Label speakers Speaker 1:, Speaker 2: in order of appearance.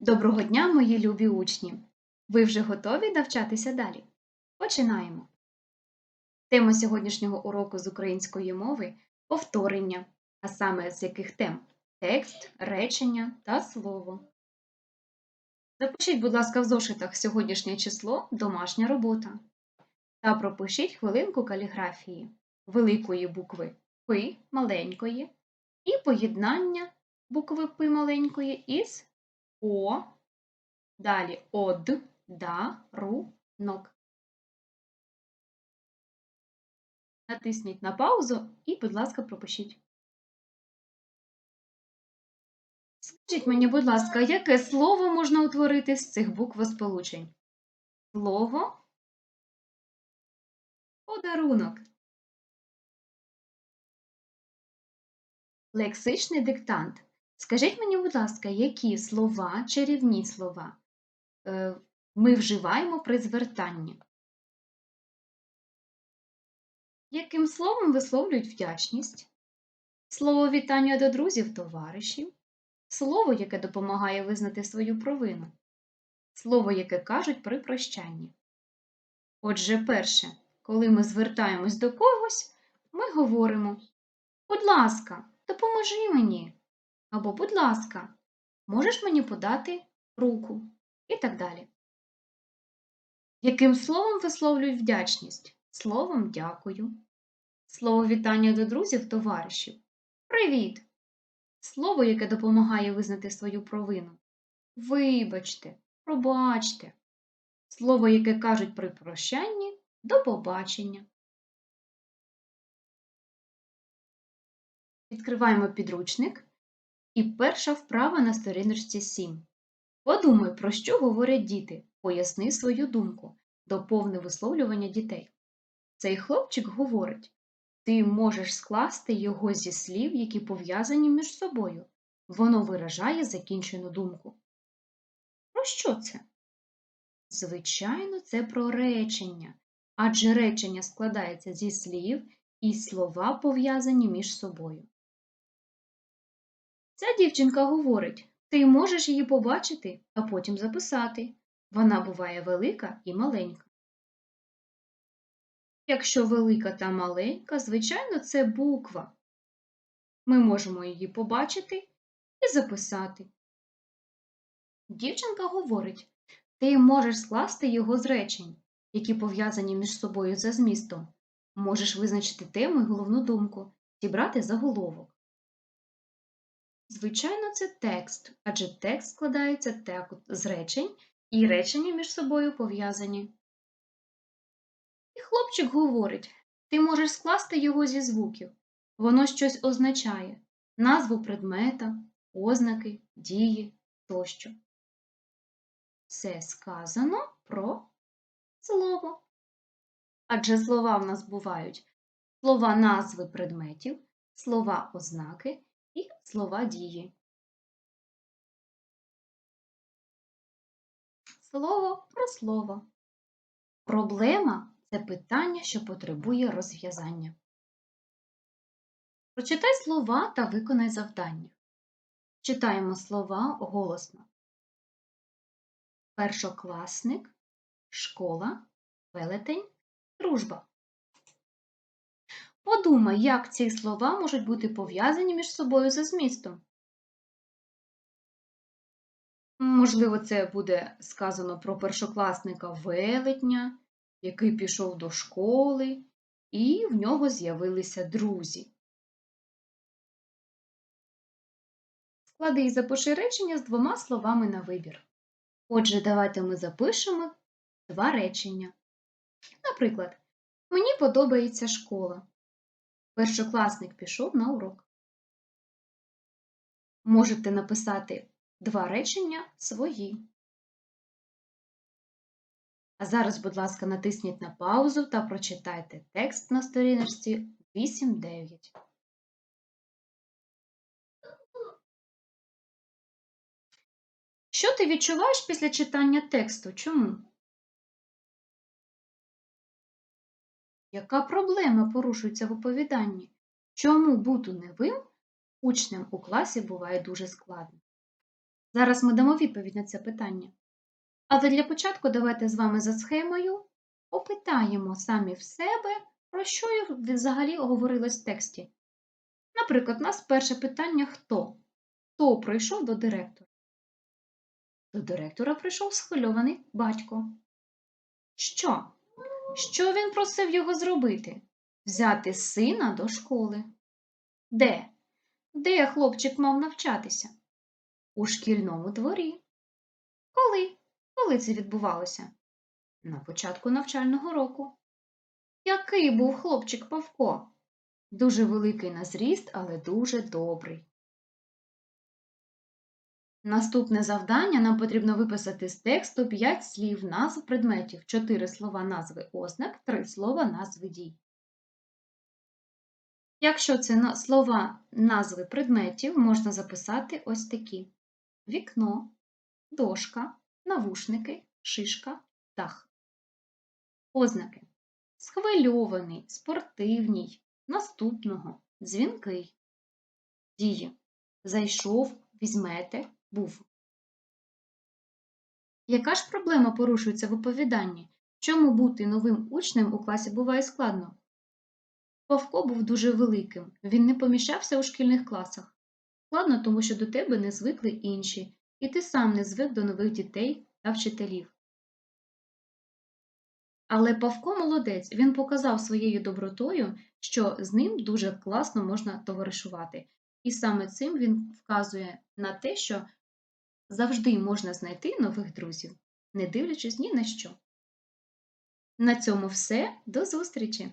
Speaker 1: Доброго дня, мої любі учні! Ви вже готові навчатися далі? Починаємо. Тема сьогоднішнього уроку з української мови повторення, а саме з яких тем текст, речення та слово. Запишіть, будь ласка, в зошитах сьогоднішнє число домашня робота. Та пропишіть хвилинку каліграфії великої букви П маленької і поєднання букви П маленької із О, далі од, да, ру, нок. Натисніть на паузу і, будь ласка, пропишіть. Скажіть мені, будь ласка, яке слово можна утворити з цих буквосполучень? Слово подарунок. Лексичний диктант. Скажіть мені, будь ласка, які слова, чарівні слова е, ми вживаємо при звертанні? Яким словом висловлюють вдячність? Слово вітання до друзів, товаришів, слово, яке допомагає визнати свою провину, слово, яке кажуть при прощанні. Отже, перше, коли ми звертаємось до когось, ми говоримо Будь ласка, допоможи мені. Або, будь ласка, можеш мені подати руку і так далі. Яким словом висловлюють вдячність? Словом дякую. Слово вітання до друзів, товаришів. Привіт! Слово, яке допомагає визнати свою провину. Вибачте, пробачте. Слово, яке кажуть при прощанні до побачення. Відкриваємо підручник. І перша вправа на сторіночці 7. Подумай, про що говорять діти. Поясни свою думку, доповни висловлювання дітей. Цей хлопчик говорить ти можеш скласти його зі слів, які пов'язані між собою. Воно виражає закінчену думку. Про що це? Звичайно, це про речення, адже речення складається зі слів і слова пов'язані між собою. Ця дівчинка говорить ти можеш її побачити, а потім записати. Вона буває велика і маленька. Якщо велика та маленька, звичайно, це буква. Ми можемо її побачити і записати. Дівчинка говорить ти можеш скласти його з речень, які пов'язані між собою за змістом. Можеш визначити тему і головну думку, зібрати заголовок. Звичайно, це текст, адже текст складається з речень, і речення між собою пов'язані. І хлопчик говорить ти можеш скласти його зі звуків. Воно щось означає назву предмета, ознаки, дії тощо. Це сказано про слово. Адже слова в нас бувають слова назви предметів, слова ознаки і слова дії. Слово про слово. Проблема це питання, що потребує розв'язання. Прочитай слова та виконай завдання. Читаємо слова голосно. Першокласник, школа, велетень, дружба. Подумай, як ці слова можуть бути пов'язані між собою за змістом. Можливо, це буде сказано про першокласника велетня, який пішов до школи, і в нього з'явилися друзі. Склади і запиши речення з двома словами на вибір. Отже, давайте ми запишемо два речення. Наприклад, мені подобається школа. Першокласник пішов на урок. Можете написати два речення свої. А зараз, будь ласка, натисніть на паузу та прочитайте текст на сторіночці 8-9. Що ти відчуваєш після читання тексту? Чому? Яка проблема порушується в оповіданні? Чому бути невим учням у класі буває дуже складно? Зараз ми дамо відповідь на це питання. Але для початку давайте з вами за схемою опитаємо самі в себе, про що взагалі говорилось в тексті. Наприклад, у нас перше питання хто? Хто прийшов до директора? До директора прийшов схвильований батько. Що? Що він просив його зробити? Взяти сина до школи. Де? Де хлопчик мав навчатися? У шкільному дворі. Коли? Коли це відбувалося? На початку навчального року. Який був хлопчик Павко? Дуже великий на зріст, але дуже добрий. Наступне завдання нам потрібно виписати з тексту 5 слів назв предметів, 4 слова назви ознак, 3 слова назви дій. Якщо це слова назви предметів, можна записати ось такі: вікно, дошка, навушники, шишка, дах. Ознаки: схвильований, спортивній, наступного, дзвінкий. Дії. Зайшов, візьмете, був. Яка ж проблема порушується в оповіданні? Чому бути новим учнем у класі буває складно? Павко був дуже великим, він не поміщався у шкільних класах. Складно, тому що до тебе не звикли інші, і ти сам не звик до нових дітей та вчителів. Але Павко молодець, він показав своєю добротою, що з ним дуже класно можна товаришувати. І саме цим він вказує на те, що завжди можна знайти нових друзів, не дивлячись ні на що. На цьому все. До зустрічі!